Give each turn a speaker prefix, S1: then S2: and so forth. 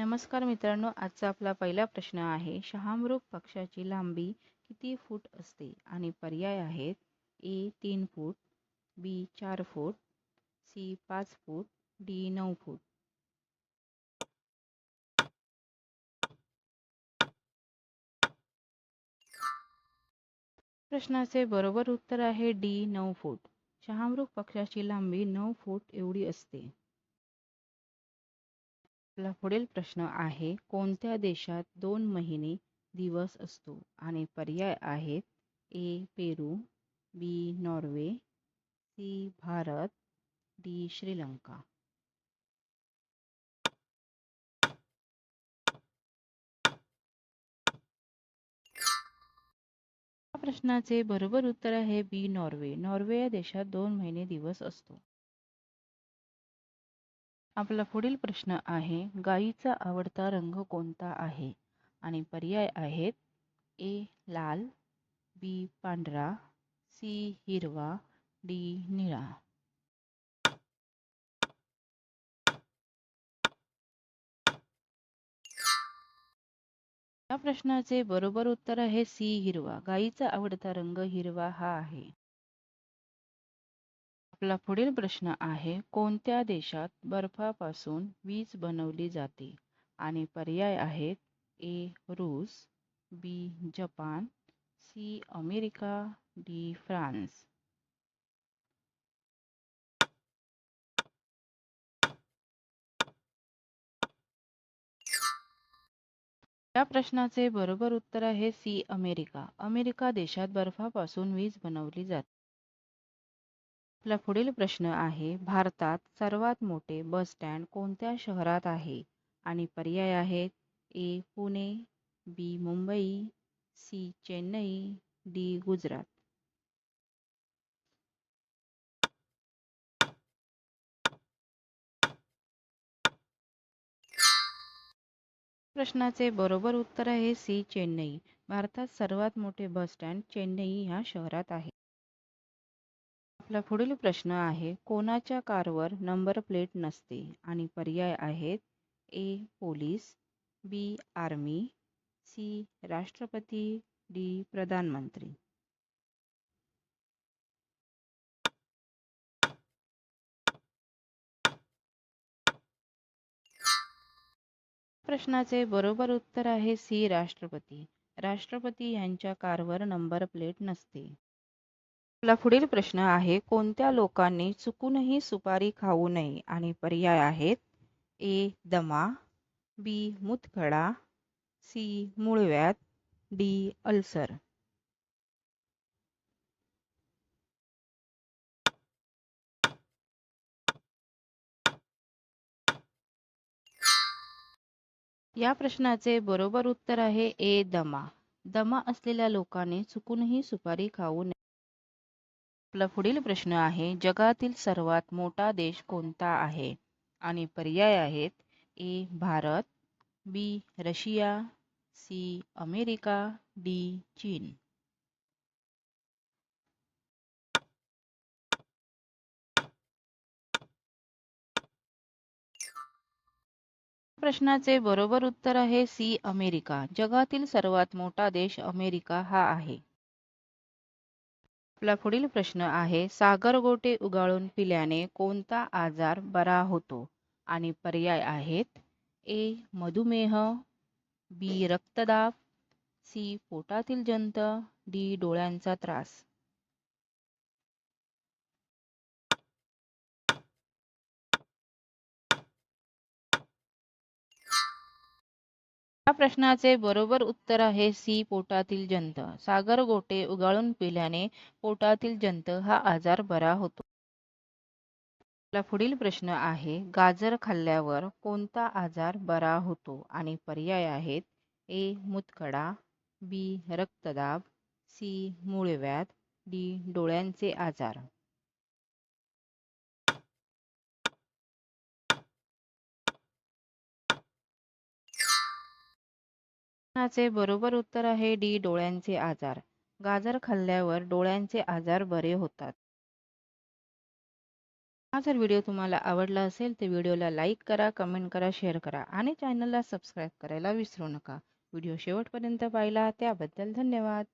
S1: नमस्कार मित्रांनो आजचा आपला पहिला प्रश्न आहे शहामृग पक्षाची लांबी किती फूट असते? आणि पर्याय आहेत ए तीन फूट बी चार फूट सी पाच फूट डी नऊ फूट. प्रश्नाचे बरोबर उत्तर आहे डी नऊ फूट. शहामृग पक्षाची लांबी नऊ फूट एवढी असते. आपला पुढील प्रश्न आहे कोणत्या देशात दोन महिने दिवस असतो? आणि पर्याय आहेत A Peru B Norway C Bharat D Sri Lanka. प्रश्नाचे बरोबर उत्तर आहे बी नॉर्वे. नॉर्वे या देशात दोन महिने दिवस असतो. आपला पुढील प्रश्न आहे गायीचा आवडता रंग कोणता आहे? आणि पर्याय आहेत ए लाल बी पांढरा सी हिरवा डी निळा. या प्रश्नाचे बरोबर उत्तर आहे सी हिरवा. गायीचा आवडता रंग हिरवा हा आहे. आपला पुढील प्रश्न आहे कोणत्या देशात बर्फापासून वीज बनवली जाते? आणि पर्याय आहेत ए रूस B Japan C America D France. या प्रश्नाचे बरोबर उत्तर आहे सी अमेरिका. अमेरिका देशात बर्फापासून वीज बनवली जाते. आपला पुढील प्रश्न आहे भारतात सर्वात मोठे बस स्टँड कोणत्या शहरात आहे? आणि पर्याय आहेत A Pune B Mumbai C Chennai D Gujarat. प्रश्नाचे बरोबर उत्तर आहे सी चेन्नई. भारतात सर्वात मोठे बस स्टँड चेन्नई ह्या शहरात आहे. आपला पुढील प्रश्न आहे कोणाच्या कारवर नंबर प्लेट नसते आणि पर्याय आहेत A police B army C राष्ट्रपती डी प्रधानमंत्री. प्रश्नाचे बरोबर उत्तर आहे सी राष्ट्रपती. राष्ट्रपती यांच्या कारवर नंबर प्लेट नसते. आपला पुढील प्रश्न आहे कोणत्या लोकांनी चुकूनही सुपारी खाऊ नये? आणि पर्याय आहेत ए दमा बी मुतखडा सी मुळव्यात डी अल्सर. या प्रश्नाचे बरोबर उत्तर आहे ए दमा. दमा असलेल्या लोकांनी चुकूनही सुपारी खाऊ नये आपला पुढील प्रश्न आहे जगातील सर्वात मोठा देश कोणता आहे? आणि पर्याय आहेत A Bharat B Russia C America D चीन. प्रश्नाचे बरोबर उत्तर आहे सी अमेरिका. जगातील सर्वात मोठा देश अमेरिका हा आहे. आपला पुढील प्रश्न आहे सागर गोटे उगाळून पिल्याने कोणता आजार बरा होतो? आणि पर्याय आहेत ए मधुमेह बी रक्तदाब सी पोटातील जंत डी डोळ्यांचा त्रास. या प्रश्नाचे बरोबर उत्तर आहे सी पोटातील जंत. सागर गोटे उगाळून पिल्याने पोटातील जंत हा आजार बरा होतो. आपला पुढील प्रश्न आहे गाजर खाल्ल्यावर कोणता आजार बरा होतो? आणि पर्याय आहेत ए मुतखडा बी रक्तदाब सी मूळव्याध डी डोळ्यांचे आजार. प्रश्नाचे बरोबर उत्तर आहे डी डोळ्यांचे आजार. गाजर खाल्ल्यावर डोळ्यांचे आजार बरे होतात. हा जर व्हिडिओ तुम्हाला आवडला असेल तर व्हिडिओला लाईक करा कमेंट करा शेअर करा आणि चॅनलला सबस्क्राईब करायला विसरू नका. व्हिडिओ शेवटपर्यंत पाहिला त्याबद्दल धन्यवाद.